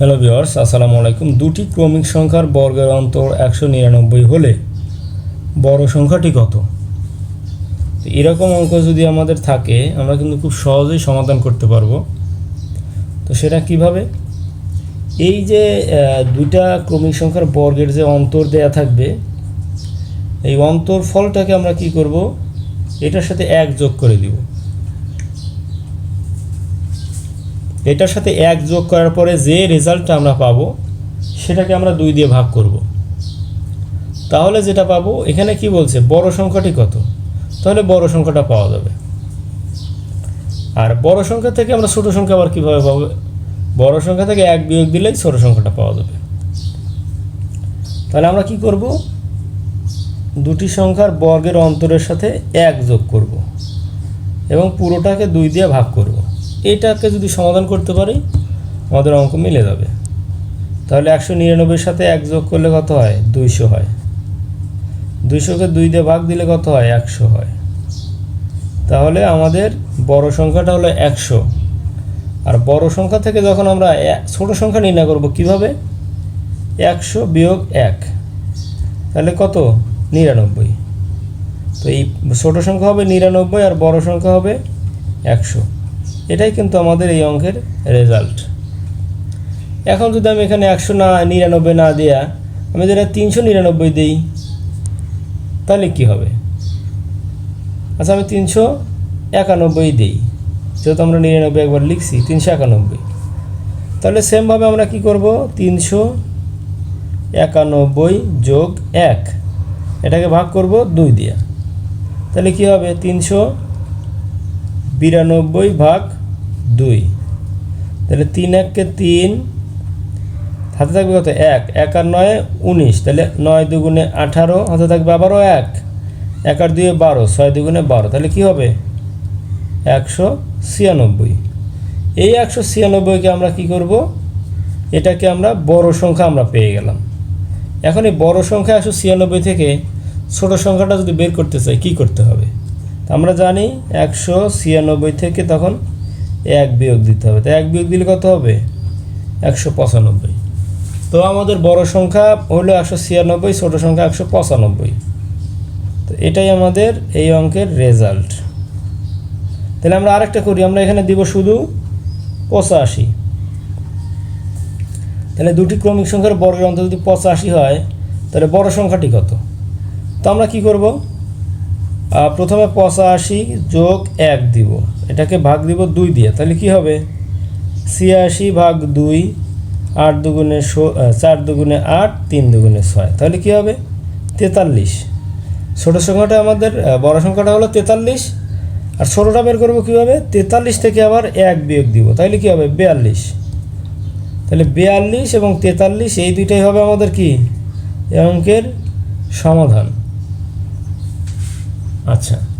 Hello viewers আসসালামু আলাইকুম। দুটি ক্রমিক সংখ্যার বর্গের অন্তর একশো নিরানব্বই হলে বড় সংখ্যাটি কত? তো এরকম অঙ্ক যদি আমাদের থাকে, আমরা কিন্তু খুব সহজেই সমাধান করতে পারব। তো সেটা কীভাবে? এই যে দুইটা ক্রমিক সংখ্যার বর্গের যে অন্তর দেয়া থাকবে, এই অন্তর ফলটাকে আমরা কি করব? এটার সাথে এক যোগ করে দিব। এটার সাথে এক যোগ করার পরে যে রেজাল্টটা আমরা পাবো, সেটাকে আমরা দুই দিয়ে ভাগ করব। তাহলে যেটা পাবো, এখানে কি বলছে? বড় সংখ্যাটি কত? তাহলে বড় সংখ্যাটা পাওয়া যাবে। আর বড় সংখ্যা থেকে আমরা ছোট সংখ্যা আবার কীভাবে পাবো? বড় সংখ্যা থেকে এক বিয়োগ দিলেই ছোট সংখ্যাটা পাওয়া যাবে। তাহলে আমরা কি করব? দুটি সংখ্যার বর্গের অন্তরের সাথে এক যোগ করব এবং পুরোটাকে দুই দিয়ে ভাগ করব। এটাকে যদি সমাধান করতে পারি, আমাদের অঙ্ক মিলে যাবে। তাহলে একশো নিরানব্বইয়ের সাথে এক যোগ করলে কত হয়? দুইশো হয়। দুইশোকে দুই দিয়ে ভাগ দিলে কত হয়? একশো হয়। তাহলে আমাদের বড় সংখ্যাটা হলো একশো। আর বড় সংখ্যা থেকে যখন আমরা ছোট সংখ্যা নির্ণয় করব কীভাবে? একশো বিয়োগ এক। তাহলে কত? নিরানব্বই। তো এই ছোট সংখ্যা হবে নিরানব্বই আর বড় সংখ্যা হবে একশো। এটাই কিন্তু আমাদের এই অঙ্কের রেজাল্ট এখন যদি আমি এখানে একশো না, নিরানব্বই না দেয়া, আমি যেটা তিনশো নিরানব্বই দিই, তাহলে কি হবে? আচ্ছা আমি তিনশো একানব্বই দিই। যেহেতু আমরা নিরানব্বই একবার লিখছি, তিনশো একানব্বই। তাহলে সেমভাবে আমরা কি করব? তিনশো একানব্বই যোগ এক। এটাকে ভাগ করব দুই দিয়ে। তাহলে কি হবে? তিনশো বিরানব্বই ভাগ দুই। তাহলে তিন এককে তিন, হাতে থাকবে কত? এক। এক আর নয়, উনিশ। তাহলে নয় দুগুণে আঠারো, হাতে থাকবে আবারও এক। এক আর দুয়ে বারো, ছয় দুগুণে বারো। তাহলে কি হবে? একশো ছিয়ানব্বই। এই একশো ছিয়ানব্বইকে আমরা কি করব? এটাকে আমরা বড় সংখ্যা আমরা পেয়ে গেলাম। এখন এই বড় সংখ্যা একশো ছিয়ানব্বই থেকে ছোট সংখ্যাটা যদি বের করতে চাই, কি করতে হবে? আমরা জানি একশো ছিয়ানব্বই থেকে তখন এক বিয়োগ দিতে হবে। তো এক বিয়োগ দিলে কত হবে? একশো পঁচানব্বই। তো আমাদের বড় সংখ্যা হলো একশো ছিয়ানব্বই, ছোট সংখ্যা একশো পঁচানব্বই। তো এটাই আমাদের এই অঙ্কের রেজাল্ট। তাহলে আমরা আরেকটা করি, আমরা এখানে দিব শুধু পঁচাশি। তাহলে দুটি ক্রমিক সংখ্যার বর্গের অন্তর যদি পঁচাশি হয়, তাহলে বড় সংখ্যাটি কত? তো আমরা কি করব? প্রথমে পঁচাশি যোগ এক দিব। এটাকে ভাগ দিব দুই দিয়ে। তাহলে কি হবে? ছিয়াশি ভাগ দুই আট দুগুণে আহ, চার দুগুণে আট তিন দুগুণে ছয়। তাহলে কি হবে? তেতাল্লিশ। ছোটো সংখ্যাটা আমাদের বড় সংখ্যাটা হলো তেতাল্লিশ। আর ছোটোটা বের করব কীভাবে? তেতাল্লিশ থেকে আবার এক বিয়োগ দিব। তাহলে কি হবে? বিয়াল্লিশ। তাহলে বিয়াল্লিশ এবং তেতাল্লিশ এই দুইটাই হবে আমাদের কি? অঙ্কের সমাধান। আচ্ছা।